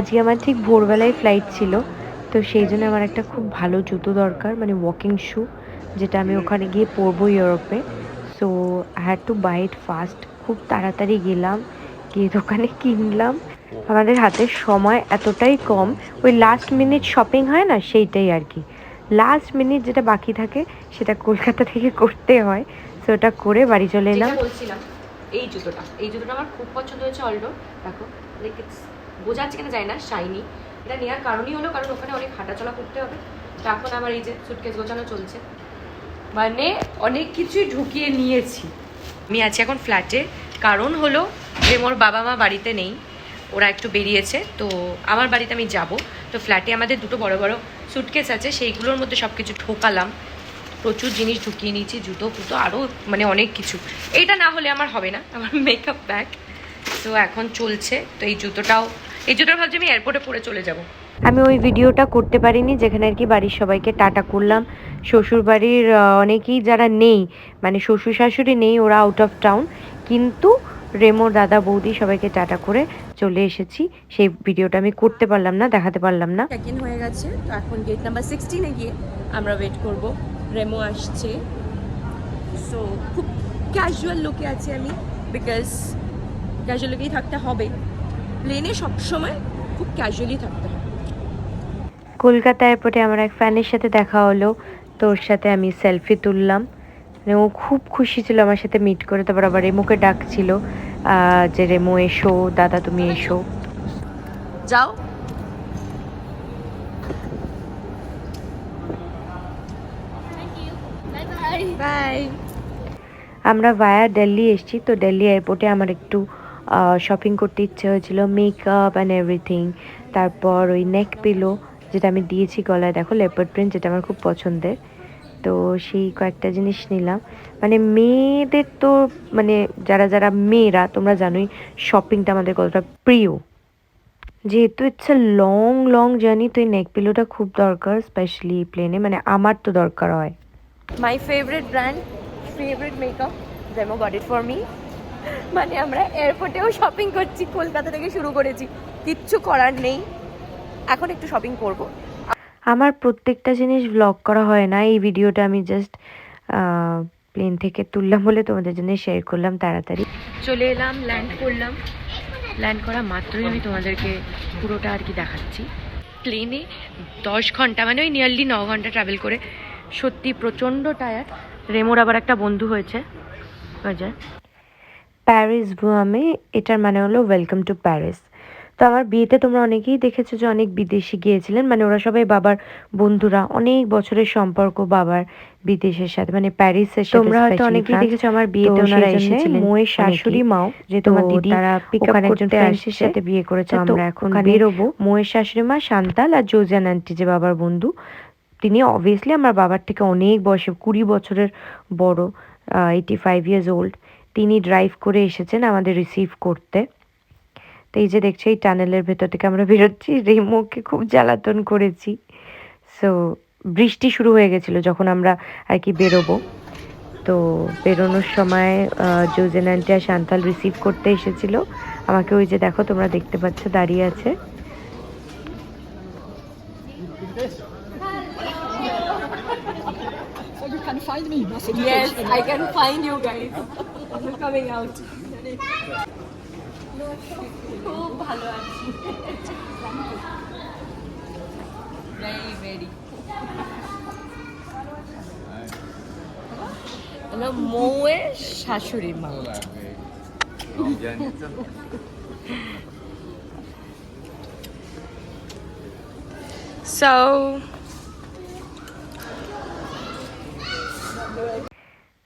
আজকে আমার ঠিক ভোরবেলায় ফ্লাইট ছিল তো সেই জন্য আমার একটা খুব ভালো জুতো দরকার মানে ওয়াকিং শু যেটা আমি ওখানে গিয়ে পরবো ইউরোপে। So I had to buy it fast খুব তাড়াতাড়ি গেলাম গিয়ে দোকানে কিনলাম। আমাদের হাতে সময় এতটাই কম। ওই লাস্ট মিনিট শপিং হয় না সেইটাই আর কি। লাস্ট মিনিট যেটা বাকি থাকে সেটা কলকাতা থেকে করতে হয়। সো ওটা করে বাড়ি চলে এলাম। বলছিলাম এই জুতোটা এই জুতোটা আমার খুব পছন্দ হয়েছে অলডো দেখো লাইক ইটস বোঝা যাচ্ছে কিনা যায় না শাইনি এটা নেওয়ার কারণই হলো, কারণ ওখানে অনেক হাঁটাচলা করতে হবে। এখন আমার এই যে সুটকেস গোছানো চলছে। মানে অনেক কিছুই ঢুকিয়ে নিয়েছি। আমি আছি এখন ফ্ল্যাটে কারণ হলো যে মোর বাবা মা বাড়িতে নেই, ওরা একটু বেরিয়েছে, তো আমার বাড়িতে আমি যাব। তো ফ্ল্যাটে আমাদের দুটো বড় বড় সুটকেস আছে, সেইগুলোর মধ্যে সব কিছু ঠোকালাম প্রচুর জিনিস ঢুকিয়ে নিয়েছি, জুতো ফুতো আরও মানে অনেক কিছু। এইটা না হলে আমার হবে না, আমার মেকআপ ব্যাগ তো এখন চলছে। তো এই জুতোটাও এই জন্য ভাবছি আমি এয়ারপোর্টে পরে চলে যাব। আমি ওই ভিডিওটা করতে পারিনি যেখানে আর কি বাড়ির সবাইকে টাটা করলাম। শ্বশুর বাড়ির অনেকেই যারা নেই মানে শ্বশুর শাশুড়ি নেই ওরা আউট অফ টাউন কিন্তু রেমোর দাদা বৌদি সবাইকে টাটা করে চলে এসেছি। সেই ভিডিওটা আমি করতে পারলাম না দেখাতে পারলাম না। চেক ইন হয়ে গেছে তো এখন গেট নাম্বার সিক্সটিনে গিয়ে আমরা ওয়েট করব। রেমো আসছে। সো খুব ক্যাজুয়াল লুকে আছি আমি বিকজ ক্যাজুয়াল লুকেই থাকতে হবে। প্লেনে সবসময় খুব ক্যাজুয়ালি থাকতে হবে কলকাতা এয়ারপোর্টে আমার এক ফ্যানের সাথে দেখা হলো। তোর সাথে আমি সেলফি তুললাম। মানে ও খুব খুশি ছিল আমার সাথে মিট করে। তারপর আবার রেমোকে ডাকছিল যে রেমু এসো। দাদা তুমি এসো। যাও। বাই আমরা ভায়া দিল্লি এসেছি। তো দিল্লি এয়ারপোর্টে আমার একটু শপিং করতে ইচ্ছে হয়েছিল মেকআপ অ্যান্ড এভরিথিং তারপর ওই নেক পিলো যেটা আমি দিয়েছি গলায়, দেখো লেপার্ড প্রিন্ট যেটা আমার খুব পছন্দের। তো সেই কয়েকটা জিনিস নিলাম। মানে মেয়েদের তো মানে যারা যারা মেয়েরা, তোমরা জানোই শপিংটা আমাদের কতটা প্রিয়। যেহেতু it's a long long journey তো এই নেক পিলোটা খুব দরকার স্পেশালি প্লেনে মানে আমার তো দরকার হয়। My favourite brand favourite makeup demo got it for me মানে আমরা এয়ারপোর্টেও শপিং করছি কলকাতা থেকে শুরু করেছি। কিচ্ছু করার নেই। এখন একটু শপিং করব। আমার প্রত্যেকটা জিনিস ব্লগ করা হয় না। এই ভিডিওটা আমি জাস্ট প্লেন থেকে তুললাম বলে তোমাদের জন্য শেয়ার করলাম তাড়াতাড়ি। চলে এলাম ল্যান্ড করলাম। ল্যান্ড করা মাত্রই আমি তোমাদেরকে পুরোটা আর কি দেখাচ্ছি। প্লেনে দশ ঘণ্টা মানে ওই নিয়ারলি ন ঘণ্টা ট্রাভেল করে সত্যি প্রচণ্ড টায়ার রেমোর আবার একটা বন্ধু হয়েছে। বাজার প্যারিস বুয়ামে এটার মানে হলো ওয়েলকাম টু প্যারিস তো আমার বিয়েতে তোমরা অনেকেই দেখেছ যে অনেক বিদেশি গিয়েছিলেন মানে ওরা সবাই বাবার বন্ধুরা অনেক বছরের সম্পর্ক বাবার বিদেশের সাথে মানে প্যারিসের সাথে তোমরা হয়তো অনেকেই দেখেছ আমার বিয়েতে ওনারা এসেছিলেন মোয়ের শাশুড়ি মাও যে তোমার দিদি তারা পিক আপ একজন ফ্রেন্ডসের সাথে বিয়ে করেছে আমরা এখন বেরোবো। মোয়ের শাশুড়ি মা শান্তাল আর জোজান আন্টি যে বাবার বন্ধু তিনি অবভিয়াসলি আমার বাবার থেকে অনেক বয়সে কুড়ি বছরের বড় এইটি ফাইভ ইয়ার্স ওল্ড তিনি ড্রাইভ করে এসেছেন আমাদের রিসিভ করতে। তো এই যে দেখছ এই টানেলের ভেতর থেকে আমরা বেরোচ্ছি রেমোকে খুব জ্বালাতন করেছি। সো বৃষ্টি শুরু হয়ে গেছিল যখন আমরা আর কি বেরোবো। তো বেরোনোর সময় জোজেন আন্টি আর শান্তাল রিসিভ করতে এসেছিল। আমাকে ওই যে দেখো তোমরা দেখতে পাচ্ছ দাঁড়িয়ে আছে। Yes, I can find you guys. I'm coming out. খুব ভালো আছি। ভেরি ভেরি হলো শাশুড়ি মা। So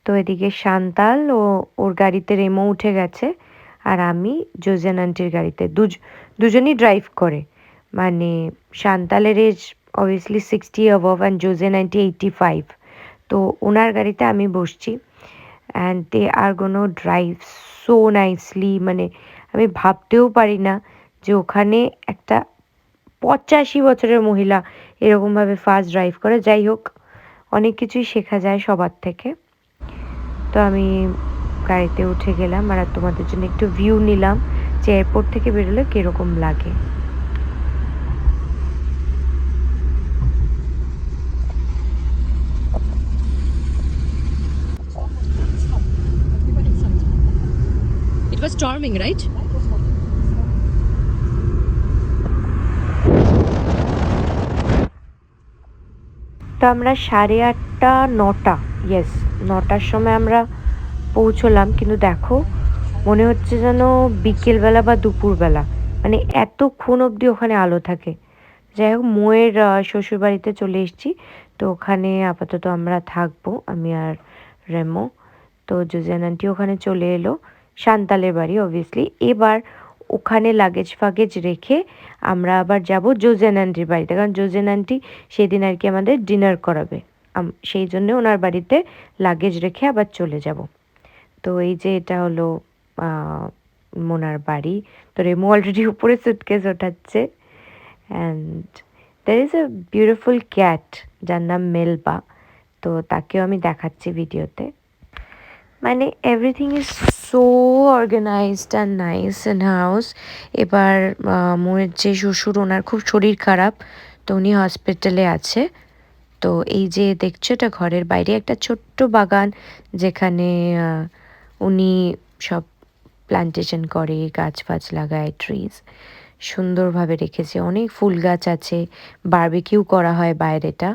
তো এদিকে শান্তাল ও ওর গাড়িতে রেমো উঠে গেছে আর আমি জোজেন আন্টির গাড়িতে। দুজ, দুজনই ড্রাইভ করে। মানে শান্তালের age obviously sixty above and Jojen aunty eighty five তো ওনার গাড়িতে আমি বসছি and they are gonna drive so nicely মানে আমি ভাবতেও পারি না যে ওখানে একটা পঁচাশি বছরের মহিলা এরকমভাবে ফাস্ট ড্রাইভ করে। যাই হোক, অনেক কিছুই শেখা যায় সবার থেকে। তো আমি গাড়িতে উঠে গেলাম আর তোমাদের জন্য একটু ভিউ নিলাম যে এয়ারপোর্ট থেকে বেরোলে কীরকম লাগে। তো আমরা সাড়ে আটটা নটা ইয়েস নটার সময় আমরা পৌঁছলাম, কিন্তু দেখো, মনে হচ্ছে যেন বিকেলবেলা বা দুপুরবেলা। মানে এতক্ষণ অবধি ওখানে আলো থাকে। যাই হোক, মোয়ের শ্বশুরবাড়িতে চলে এসেছি। তো ওখানে আপাতত আমরা থাকব, আমি আর রেমো। তো জুজেন আন্টি ওখানে চলে এলো। সান্তালের বাড়ি অবভিয়াসলি এবার ওখানে লাগেজ ফাগেজ রেখে আমরা আবার যাব জোজেন আন্টির বাড়িতে। কারণ জোজেন আন্টি সেদিন আর কি আমাদের ডিনার করাবে। সেই জন্য ওনার বাড়িতে লাগেজ রেখে আবার চলে যাব। তো এই যে এটা হলো মোনার বাড়ি। তো রেমো অলরেডি উপরে suitcase ওঠাচ্ছে। And there is a beautiful cat যার নাম মেলবা তো তাকেও আমি দেখাচ্ছি ভিডিওতে। মানে everything is so organised and nice in house এবার মোয়ের যে শ্বশুর, ওনার খুব শরীর খারাপ। তো উনি হসপিটালে আছে। তো এই যে দেখছ এটা ঘরের বাইরে একটা ছোট্ট বাগান যেখানে উনি সব প্লান্টেশন করে গাছ ফাছ লাগায় ট্রিজ সুন্দরভাবে রেখেছে। অনেক ফুল গাছ আছে। বারবিকিউ করা হয় বাইরেটা।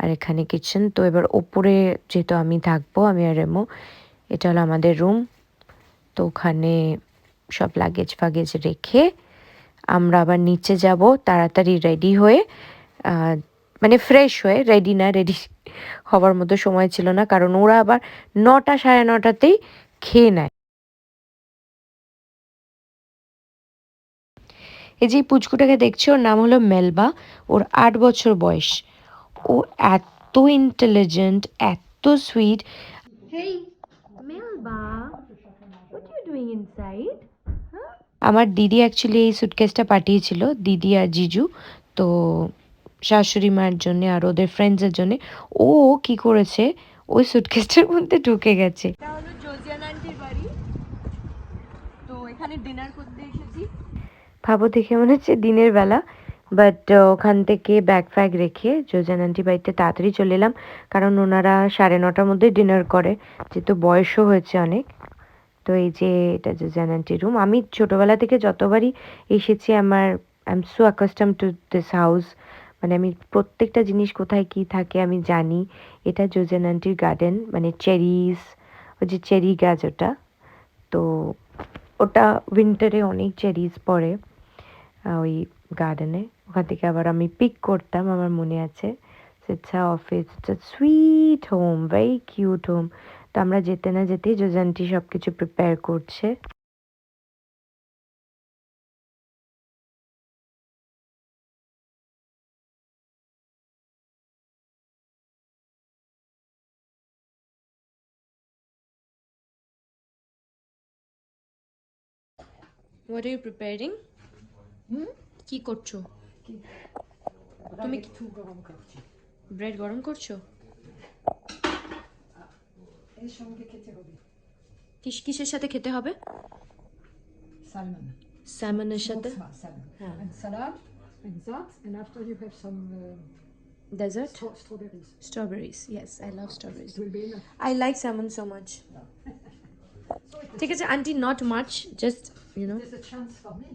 আর এখানে কিচেন তো এবার ওপরে যেহেতু আমি থাকব, আমি আর রেমো, এটা হলো আমাদের রুম তো ওখানে সব লাগেজ ফাগেজ রেখে আমরা আবার নিচে যাব, তাড়াতাড়ি রেডি হয়ে মানে ফ্রেশ হয়ে রেডি না রেডি হওয়ার মতো সময় ছিল না কারণ ওরা আবার নটা সাড়ে নটাতেই খেয়ে নেয়। এই যে পুচকুটাকে দেখছি ওর নাম হলো মেলবা ওর আট বছর বয়স। ও এত ইন্টেলিজেন্ট এত sweet hey you doing inside আমার দিদি অ্যাকচুয়ালি এই সুটকেসটা পাঠিয়েছিল দিদি আর জিজু। তো শাশুড়ি মায়ের জন্য আর ওদের ফ্রেন্ডসের জন্য ও কি করেছে? ওই সুটকেসটার মধ্যে ঢুকে গেছে। ভাবো দেখে মনে হচ্ছে দিনের বেলা বাট ওখান থেকে ব্যাগ ফ্যাগ রেখে যোজান আন্টি বাড়িতে তাড়াতাড়ি চলে এলাম কারণ ওনারা সাড়ে নটার মধ্যে ডিনার করে যেহেতু বয়সও হয়েছে অনেক। তো এই যে এটা যোজান আন্টির রুম আমি ছোটোবেলা থেকে যতবারই এসেছি আমার I am so accustomed to this house মানে আমি প্রত্যেকটা জিনিস কোথায় কি থাকে আমি জানি। এটা যোজান আন্টির গার্ডেন মানে চেরিস ওই যে চেরি গাছ ওটা। তো ওটা উইন্টারে অনেক চেরিস পড়ে ওই গার্ডেনে ওখান থেকে আবার আমি পিক করতাম, আমার মনে আছে। It's office it's sweet home very cute home তো আমরা যেতে না যেতেই যোজানটি সব কিছু প্রিপেয়ার করছে। হোয়াট আর ইউ প্রিপেয়ারিং কি করছ? তুমি একটু গরম করছি। ব্রেড গরম করছ? এর সঙ্গে খেতে হবে। কিস কিসের সাথে খেতে হবে? Salmon. স্যামনের সাথে? salmon. Yeah. And salad, and that, and after you have some uh, dessert straw- strawberries. Strawberries It will be enough. I like salmon so much ঠিক আছে aunty not much just you know There's a chance for me.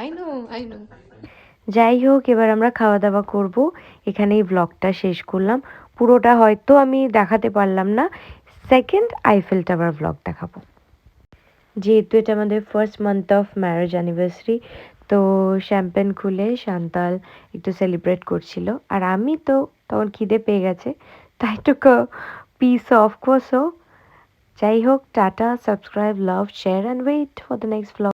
I know I know যাই হোক এবার আমরা খাওয়া দাওয়া করব। এখানেই ব্লগটা শেষ করলাম। পুরোটা হয়তো আমি দেখাতে পারলাম না। সেকেন্ড আইফেল টাওয়ার ব্লগ দেখাবো। যেহেতু এটা আমাদের first month of marriage anniversary তো শ্যাম্পেন খুলে শান্তাল একটু সেলিব্রেট করছিল। আর আমি তো তখন খিদে পেয়ে গেছে তাই টুক পিস অফ কোর্সও যাই হোক tata subscribe love share and wait for the next blog